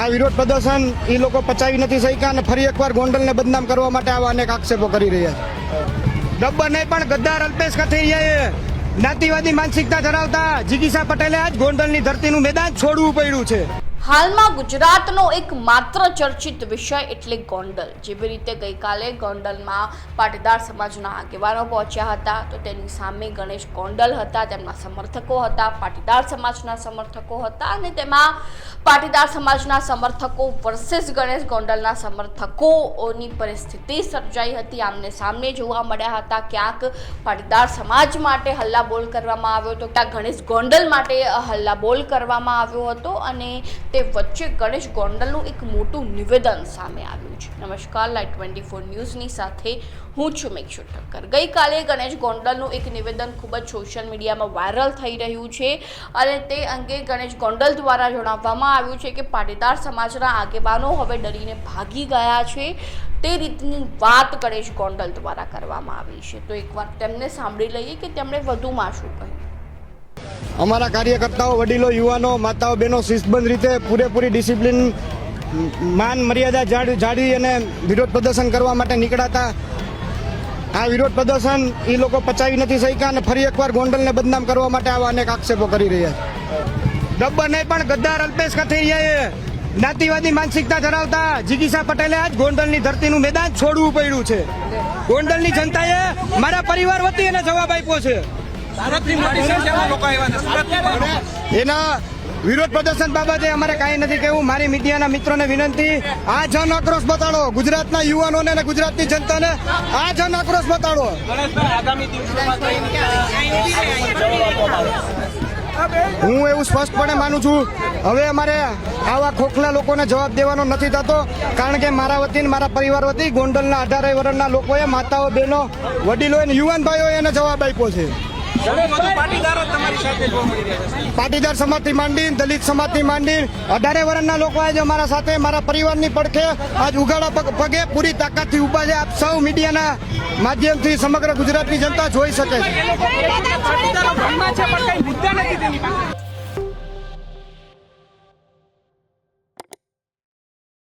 આ વિરોધ પ્રદર્શન એ લોકો પચાવી નથી શક્યા અને ફરી એકવાર ગોંડલને બદનામ કરવા માટે આવા અનેક આક્ષેપો કરી રહ્યા છે. ગબ્બર નહીં પણ ગદ્દાર અલ્પેશ કથિરિયાએ જ્ઞાતિવાદી માનસિકતા ધરાવતા જીગીસા પટેલે આજ ગોંડલની ધરતીનું મેદાન છોડવું પડ્યું છે. હાલમાં ગુજરાતનો એક માત્ર ચર્ચિત વિષય એટલે ગોંડલ. જેવી રીતે ગઈકાલે ગોંડલમાં પાટીદાર સમાજના આગેવાનો પહોંચ્યા હતા, તો તેની સામે ગણેશ ગોંડલ હતા, તેમના સમર્થકો હતા, પાટીદાર સમાજના સમર્થકો હતા અને તેમાં પાટીદાર સમાજના સમર્થકો વર્સેસ ગણેશ ગોંડલના સમર્થકોની પરિસ્થિતિ સર્જાઈ હતી. આમને સામને જોવા મળ્યા હતા ક્યાંક પાટીદાર સમાજ માટે હલ્લાબોલ કરવામાં આવ્યો હતો, ક્યાંક ગણેશ ગોંડલ માટે હલ્લાબોલ કરવામાં આવ્યો હતો અને તે વચ્ચે ગણેશ ગોંડલનું એક મોટું નિવેદન સામે આવ્યું છે. નમસ્કાર લાઈટ ટ્વેન્ટી ફોર ન્યૂઝની સાથે હું છું મેક્ષુ ઠક્કર. ગઈકાલે ગણેશ ગોંડલનું એક નિવેદન ખૂબ જ સોશિયલ મીડિયામાં વાયરલ થઈ રહ્યું છે અને તે અંગે ગણેશ ગોંડલ દ્વારા જણાવવામાં આવ્યું છે કે પાટીદાર સમાજના આગેવાનો હવે ડરીને ભાગી ગયા છે. તે રીતની વાત ગણેશ ગોંડલ દ્વારા કરવામાં આવી છે. તો એકવાર તેમને સાંભળી લઈએ કે તેમણે વધુમાં શું કહ્યું. અમારા કાર્યકર્તાઓ, વડીલો, યુવાનો, માતાઓ, બહેનો શિસ્તબંધ રીતે પૂરેપૂરી ડિસિપ્લિન, માન, મર્યાદા જાળ- જાળવી અને વિરોધ પ્રદર્શન કરવા માટે નીકળાતા. આ વિરોધ પ્રદર્શન એ લોકો પચાવી નથી શક્યા અને ફરી એકવાર ગોંડલને બદનામ કરવા માટે આવા અનેક આક્ષેપો કરી રહ્યા છે. ગબ્બર નહીં પણ ગદ્દાર અલ્પેશ કથિરિયાએ જ્ઞાતિવાદી માનસિકતા ધરાવતા જીગીસા પટેલે આજ ગોંડલની ધરતીનું મેદાન છોડવું પડ્યું છે. ગોંડલની જનતાએ મારા પરિવાર વતી એને જવાબ આપ્યો છે. એના વિરોધ પ્રદર્શન બાબતે અમારે કાંઈ નથી કહેવું. મારી મીડિયાના મિત્રોને વિનંતી આ જન આક્રોશ બતાડો. ગુજરાતના યુવાનોને અને ગુજરાતની જનતાને આ જન આક્રોશ બતાડો. હું એવું સ્પષ્ટપણે માનું છું. હવે અમારે આવા ખોખલા લોકોને જવાબ દેવાનો નથી થતો કારણ કે મારા વતીને મારા પરિવાર વતી ગોંડલના અઢારે વર્ષના લોકોએ માતાઓ બહેનો વડીલો અને યુવાન ભાઈઓએ એને જવાબ આપ્યો છે. પાટીદારો સમાજથી માંડી દલિત સમાજથી માંડી અઢારે વર્ષના લોકો આજે મારા સાથે મારા પરિવારની પડખે આજ ઉગાડા પગ- પગે પૂરી તાકાતથી ઊભા છે. આપ સૌ મીડિયાના માધ્યમથી સમગ્ર ગુજરાતની જનતા જોઈ શકે છે.